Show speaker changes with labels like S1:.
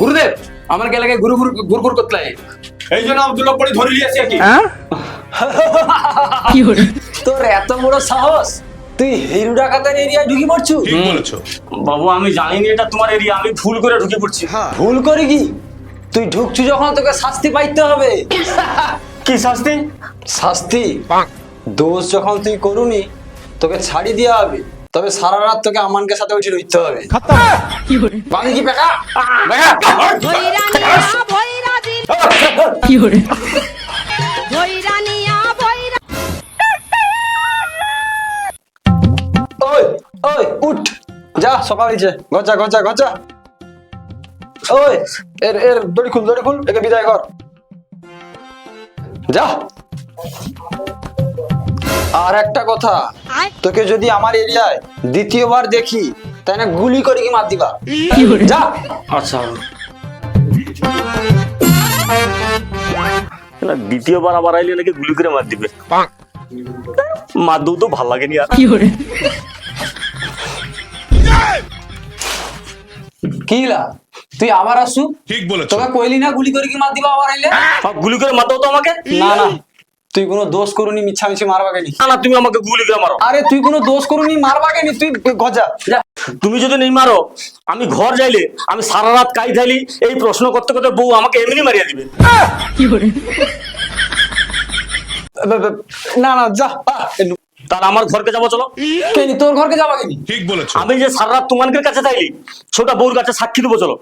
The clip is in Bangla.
S1: গুরুদেব আমার এলাকায় গুরু গুরু গুরু গুরু করতে লাগে।
S2: এই জন্য আব্দুল্লাহ পরে ধরে নিয়ে আসি আর কি।
S3: তোর এত বড় সাহস তুই হিরু ডাকাতের এরিয়ায় ঢুকে পড়ছু?
S2: ঠিক বলেছ।
S4: বাবু আমি জানিনি এটা তোমার এরিয়া আমি ভুল করে ঢুকে পড়ছি।
S3: ভুল করি কি? তুই ঢুকছু যখন তোকে শাস্তি পাইতে হবে।
S4: কি শাস্তি?
S3: শাস্তি? দোষ যখন তুই করুনি তোকে ছাড়ি দেওয়া হবে। তবে সারা রাত তোকে আমানকে সাথে উঠে রইতে হবে। বাঙি কি পেকা পেকা ওই উঠ। যা সকাল হয়েছে। গজা গজা গজা ওই এর এর দড়ি খুল দড়ি খুল একে বিদায় কর। যা। আর একটা কথা তোকে যদি আমার এরিয়ায় দ্বিতীয়বার দেখি তাই না গুলি করে কি মার দিবা? যা।
S4: আচ্ছা। না, দ্বিতীয়বার আবার আইলে নাকি গুলি করে মার দিবে। মার দৌ তো ভালো লাগেনি আর।
S3: কিলা তুই আবার আসু?
S2: ঠিক বলেছ।
S3: তোকে কইলি না গুলি করে কি মার দিবা আবার আইলে?
S4: গুলি করে মার দাও তো আমাকে?
S3: না না। তুই কোনো দোষ করুনি মিছামিছি মারবা কেনি?
S4: না না তুমি আমাকে গুলি করে মারো।
S3: আরে তুই কোনো দোষ করুনি মারবা কেনি? তুই গজা। যা
S4: তুমি যদি নেই মারো আমি ঘর যাইলে আমি সারা রাত কাই থাইলি এই প্রশ্ন করতে করতে বউ আমাকে এমনি মারিয়া দিবে।
S3: বে- বে- না না যা
S4: তাহলে আমার ঘরকে যাব চলো।
S3: কেনি? তোর ঘরকে যাব কেনি?
S2: ঠিক বলেছ।
S4: আমি যে সারা রাত কাছে চাইলি ছোটা বউর কাছে সাক্ষী দেবো চলো।